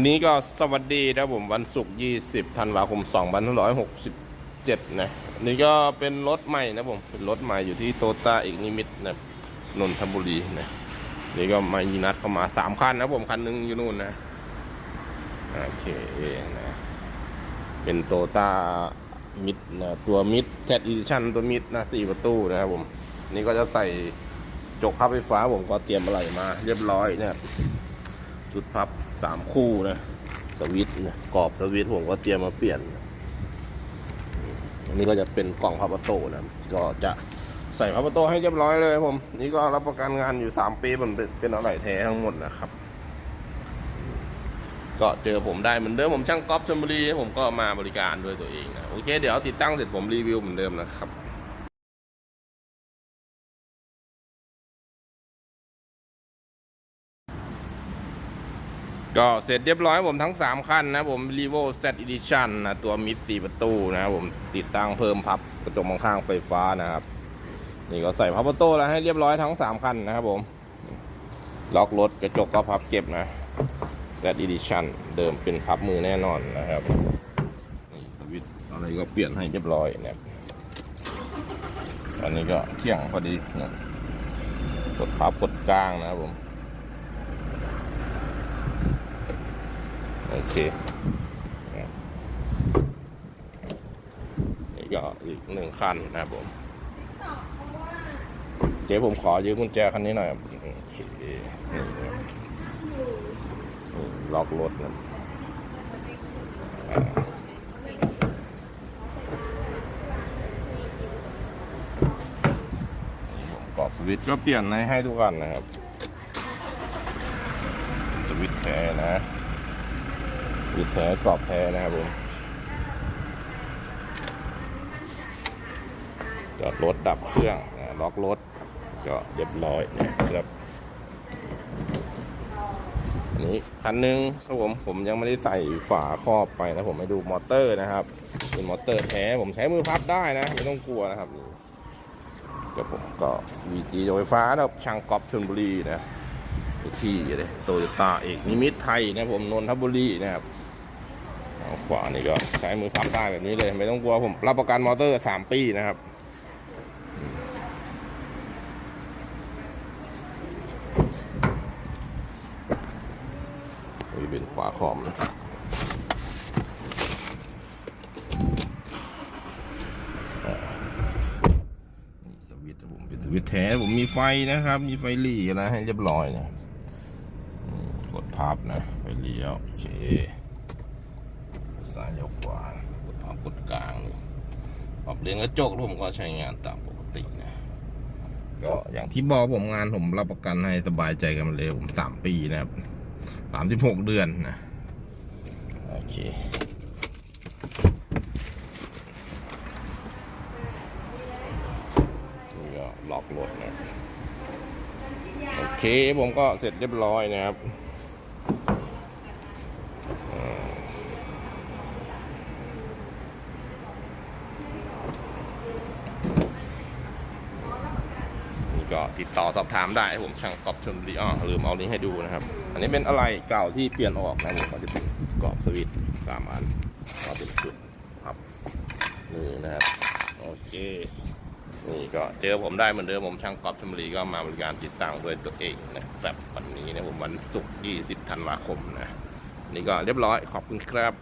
นี้ก็สวัสดีนะผมวันศุกร์20ธันวาคม2567นะนี่ก็เป็นรถใหม่นะผมเป็นรถใหม่อยู่ที่โตต้าเอกนิมิตนะนนทบุรีนะนี่ก็มายีนัดเข้ามาสามคันนะผมคันหนึงอยู่นู่นนะโอเคนะเป็นโตต้ามิดนะตัวมิดแคดอีดิชั่นตัวมิดนะสี่ประตูนะครับผม นี่ก็จะใส่จกพับไฟฟ้าผมก็เตรียมอะไรมา เรียบร้อยนะครับชุดพับ สามคู่นะสวิตนะกรอบสวิตผมก็เตรียมมาเปลี่ยน อันนี้ก็จะเป็นกล่องพับประตูนะก็จะใส่พับประตูให้เรียบร้อยเลยผม นี่ก็รับประกันงานอยู่สามปีมันเป็นเป็นอะไรแท้ทั้งหมดนะครับ ก็เจอผมได้เหมือนเดิมผมช่างก๊อฟชลบุรีผมก็มาบริการด้วยตัวเองนะโอเค เดี๋ยวติดตั้งเสร็จผมรีวิวเหมือนเดิมนะครับ ก็เสร็จเรียบร้อยผมทั้ง 3 คันนะผม r e v o Z Edition นะตัวมิดสี่ประตูนะครับผมติดตั้งเพิ่มพับกระจกมองข้างไฟฟ้านะครับนี่ก็ใส่พับประตูแล้วให้เรียบร้อยทั้ง 3 คันนะครับผม ล็อกรถกระจกก็พับเก็บนะ Z Edition เดิมเป็นพับมือแน่นอนนะครับนี่สวิตอะไรก็เปลี่ยนให้เรียบร้อยนะครับอันนี้ก็เที่ยงพอดีนะกดพับกดกลางนะครับผม โอเคนี่ก็อีกหนึ่งคันนะครับผม เจ๊ผมขอยืมกุญแจคันนี้หน่อยครับโอเคนี่ล็อกรถนะกรอบสวิตก็เปลี่ยนให้ให้ทุกคันนะครับ สวิตแท้นะ วิดแท้กรอบแท้นะครับผมจอดรถดับเครื่องล็อกรถก็เรียบร้อยนะครับอันนี้คันหนึงครับผมผมยังไม่ได้ใส่ฝาครอบไปนะผมให้ดูมอเตอร์นะครับเป็นมอเตอร์แท้ผมใช้มือพับได้นะไม่ต้องกลัวนะครับก็ผมก็วีจีโดยไฟฟ้านะครับช่างกอบชลบุรีนะ ที่เลยโตโยต้าเอกนิมิตไทยนะผมนนทบุรีนะครับขวานี่ก็ใช้มือพับได้แบบนี้เลย ไม่ต้องกลัวผมรับประกันมอเตอร์สามปีนะครับนี่เป็นฝาคอมนะนี่สวิตช์ผมเป็นสวิตช์แท้ผมมีไฟนะครับ มีไฟหลีนะให้เรียบร้อยนะ กดพับนะไฟเลี้ยวโอเคซ้ายเลี้ยวขวากดพับกดกลางปรับเลนกระจกแล้วผมก็ใช้งานตามปกตินะก็อย่างที่บอกผมงานผมรับประกันให้สบายใจกันเลยผมสามปีนะครับสามสิบหกเดือนนะโอเคนี่ก็ล็อกรถนะโอเคผมก็เสร็จเรียบร้อยนะครับอ่านี่ก็ ติดต่อสอบถามได้ผมช่างกรอบชนบุรีอ้อลืมเอานี้ให้ดูนะครับ อันนี้เป็นอะไรเก่าที่เปลี่ยนออกนะผมก็จะเป็นกรอบสวิตสามอันก็เป็นจุดครับนี่นะครับโอเคนี่ก็เจอผมได้เหมือนเดิมผมช่างกรอบชมรีก็มาบริการติดตั้งด้วยตัวเองนะแบบวันนี้นะผมวันศุกร์20ธันวาคมนะนี่ก็เรียบร้อยขอบคุณครับ